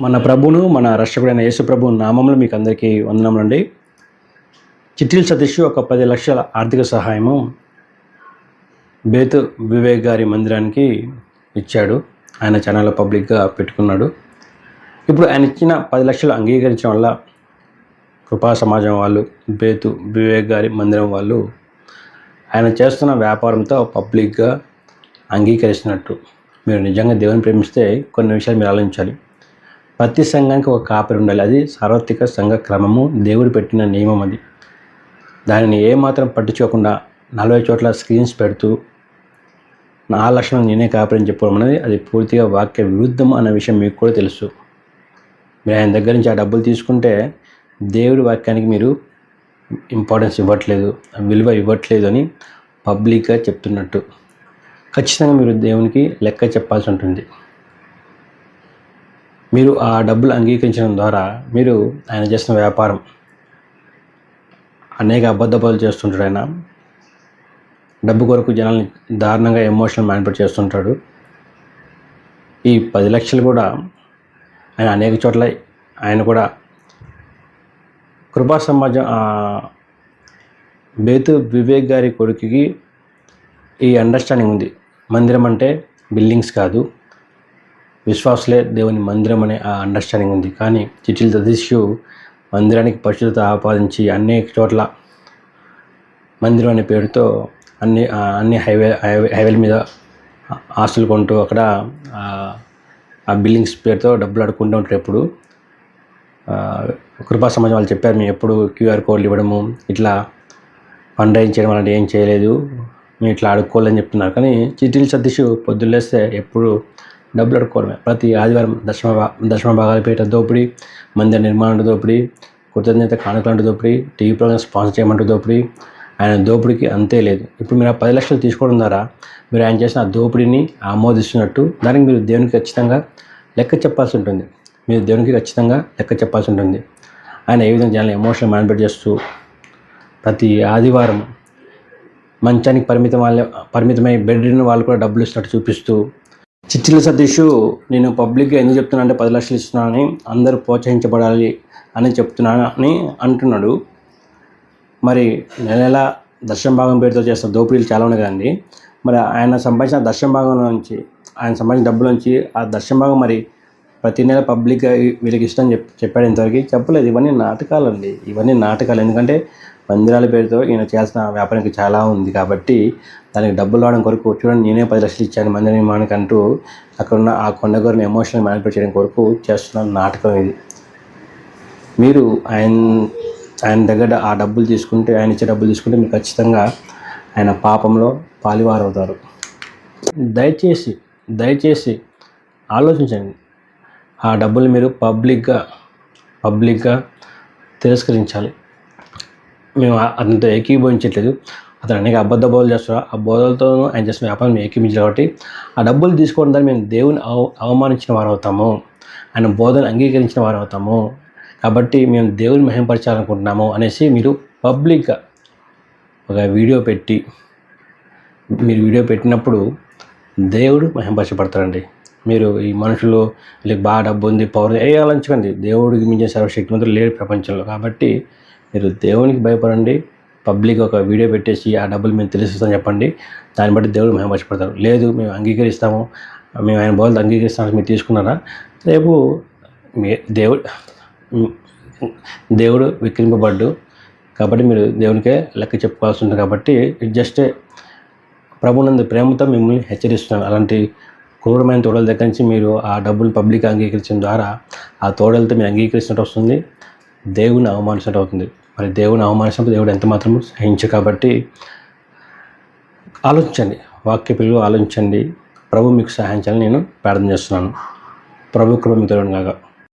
మన ప్రభును మన రక్షకుడైన యేసు ప్రభు నామంలో మీకు అందరికీ వందనములండి. చిట్టిల్ సతీష్ ఒక పది లక్షల ఆర్థిక సహాయము బేతు వివేక్ గారి మందిరానికి ఇచ్చాడు. ఆయన ఛానల్లో పబ్లిక్గా పెట్టుకున్నాడు. ఇప్పుడు ఆయన ఇచ్చిన పది లక్షలు అంగీకరించడం వల్ల కృపా సమాజం వాళ్ళు బేతు వివేక్ గారి మందిరం వాళ్ళు ఆయన చేస్తున్న వ్యాపారంతో పబ్లిక్గా అంగీకరిస్తున్నట్టు. మీరు నిజంగా దేవుని ప్రేమిస్తే కొన్ని విషయాలు మీరు ఆలోచించాలి. ప్రతి సంఘానికి ఒక కాపరి ఉండాలి. అది సార్వత్రిక సంఘ క్రమము. దేవుడు పెట్టిన నియమం అది. దానిని ఏమాత్రం పట్టించుకోకుండా నలభై చోట్ల స్క్రీన్స్ పెడుతూ నా లక్షణం నేనే కాపరని చెప్పడం అనేది అది పూర్తిగా వాక్య విరుద్ధం అన్న విషయం మీకు కూడా తెలుసు. మీరు ఆయన దగ్గర నుంచి ఆ డబ్బులు తీసుకుంటే దేవుడి వాక్యానికి మీరు ఇంపార్టెన్స్ ఇవ్వట్లేదు విలువ ఇవ్వట్లేదు అని పబ్లిక్గా చెప్తున్నట్టు. ఖచ్చితంగా మీరు దేవునికి లెక్క చెప్పాల్సి ఉంటుంది. మీరు ఆ డబ్బులు అంగీకరించడం ద్వారా మీరు ఆయన చేసిన వ్యాపారం అనేక అబద్ధపాలు చేస్తుంటాడు ఆయన. డబ్బు కొరకు జనాల్ని దారుణంగా ఎమోషనల్ మ్యానిపులేట్ చేస్తుంటాడు. ఈ పది లక్షలు కూడా ఆయన అనేక చోట్ల ఆయన కూడా కృపా సమాజం బేతు వివేక్ గారి కొడుకుకి ఈ అండర్స్టాండింగ్ ఉంది. మందిరం అంటే బిల్డింగ్స్ కాదు. విశ్వాసులే దేవుని మందిరం అనే ఆ అండర్స్టాండింగ్ ఉంది. కానీ చిటిల్ దదిష్యు మందిరానికి పరిశుద్ధత ఆపాదించి అనేక చోట్ల మందిరం అనే పేరుతో అన్ని అన్ని హైవే హైవే హైవేల మీద ఆస్తులు కొంటూ అక్కడ ఆ, బిల్డింగ్స్ పేరుతో డబ్బులు అడుక్కుంటూ ఉంటారు ఎప్పుడు. కృపా సమాజం వాళ్ళు చెప్పారు మేము ఎప్పుడు క్యూఆర్ కోడ్లు ఇవ్వడము ఇట్లా ఫండ్ రైజ్ చేయడం అలాంటి ఏం చేయలేదు మేము ఇట్లా అడుక్కోవాలని చెప్తున్నారు. కానీ చిటిల్ సతీష్ పొద్దున్నేస్తే ఎప్పుడు డబ్బులు అడుక్కోవడమే. ప్రతి ఆదివారం దశమ భా దశమ భాగాలపేట దోపిడీ మందిర నిర్మాణ దోపిడీ కృతజ్ఞత కానుకలాంటి దోపిడీ టీవీ ప్రోగ్రామ్ స్పాన్సర్ చేయమంటూ దోపిడీ. ఆయన దోపిడీకి అంతే లేదు. ఇప్పుడు మీరు ఆ పది లక్షలు తీసుకోవడం ద్వారా మీరు ఆయన చేసిన ఆ దోపిడీని ఆమోదిస్తున్నట్టు దానికి మీరు దేవునికి ఖచ్చితంగా లెక్క చెప్పాల్సి ఉంటుంది. మీరు దేవునికి ఖచ్చితంగా లెక్క చెప్పాల్సి ఉంటుంది. ఆయన ఏ విధంగా జనాలు ఎమోషనల్ మ్యానిపేట్ చేస్తూ ప్రతి ఆదివారం మంచానికి పరిమితం వాళ్ళ పరిమితమై బెడ్ వాళ్ళు కూడా డబ్బులు ఇస్తున్నట్టు చూపిస్తూ చిట్టిల సతీష్ నేను పబ్లిక్గా ఎందుకు చెప్తున్నా అంటే పది లక్షలు ఇస్తున్నానని అందరూ ప్రోత్సహించబడాలి అని చెప్తున్నానని అని అంటున్నాడు. మరి నెల నెల దశమ భాగం పేరుతో చేస్తున్న దోపిడీలు చాలా ఉన్నాయి కదండి. మరి ఆయన సంపాదించిన దర్శన భాగం నుంచి ఆయన సంపాదించిన డబ్బుల నుంచి ఆ దర్శన భాగం మరి ప్రతి నెల పబ్లిక్గా వీళ్ళకి ఇష్టం చెప్ చెప్పాడు ఇంతవరకు. చెప్పలేదు. ఇవన్నీ నాటకాలు అండి. ఇవన్నీ నాటకాలు. ఎందుకంటే మందిరాల పేరుతో ఈయన చేసిన వ్యాపారానికి చాలా ఉంది కాబట్టి దానికి డబ్బులు రావడం కొరకు చూడండి. నేనే పది లక్షలు ఇచ్చాను మందిర నిర్మాణానికి అంటూ అక్కడ ఉన్న ఆ కొండగూరిని ఎమోషనల్ మ్యానిపులేట్ చేయడం కొరకు చేస్తున్న నాటకం ఇది. మీరు ఆయన ఆయన దగ్గర ఆ డబ్బులు తీసుకుంటే ఆయన ఇచ్చే డబ్బులు తీసుకుంటే మీరు ఖచ్చితంగా ఆయన పాపంలో పాలివారవుతారు. దయచేసి దయచేసి ఆలోచించండి. ఆ డబ్బులు మీరు పబ్లిక్గా పబ్లిక్గా తిరస్కరించాలి. మేము అతనితో ఏకీభవించట్లేదు. అతను అనేక అబద్ధ బోధలు చేస్తున్నారు ఆ బోధలతోనూ ఆయన చేసిన వ్యాపారం మేము ఏకీభించాలి కాబట్టి ఆ డబ్బులు తీసుకోవడం ద్వారా మేము దేవుని అవ అవమానించిన వారు అవుతాము ఆయన బోధన అంగీకరించిన వారు అవుతాము కాబట్టి మేము దేవుని మహింపరచాలనుకుంటున్నాము అనేసి మీరు పబ్లిక్గా ఒక వీడియో పెట్టి మీరు వీడియో పెట్టినప్పుడు దేవుడు మహింపరచబడతాడండి మీరు ఈ మనుషులు వీళ్ళకి బాగా డబ్బు ఉంది పవర్ ఏ ఆలోచించకండి. దేవుడికి మించిన సర్వశక్తిమంతులు లేడు ప్రపంచంలో. కాబట్టి మీరు దేవునికి భయపడండి. పబ్లిక్ ఒక వీడియో పెట్టేసి ఆ డబ్బులు మేము తెలిసిస్తామని చెప్పండి. దాన్ని బట్టి దేవుడు మహిమపరచబడతారు లేదు మేము అంగీకరిస్తాము. మేము ఆయన బోధలు అంగీకరిస్తామని మీరు తీసుకున్నారా? రేపు మీ దేవుడు దేవుడు విక్రింపబడ్డు కాబట్టి మీరు దేవునికే లెక్క చెప్పుకోవాల్సి ఉంటుంది. కాబట్టి జస్ట్ ప్రభునందు ప్రేమతో మిమ్మల్ని హెచ్చరిస్తున్నాను. అలాంటి క్రూరమైన తోడల దగ్గర నుంచి మీరు ఆ డబ్బులు పబ్లిక్ అంగీకరించడం ద్వారా ఆ తోడలతో మీరు అంగీకరించినట్టు వస్తుంది. దేవుని అవమానించినట్టు అవుతుంది. మరి దేవుని అవమానించినప్పుడు దేవుడు ఎంత మాత్రం సహించు కాబట్టి ఆలోచించండి. వాక్య పిల్లలు ఆలోచించండి. ప్రభు మీకు సహాయం చేయాలని నేను ప్రార్థన చేస్తున్నాను. ప్రభు కృప మీకు కాగా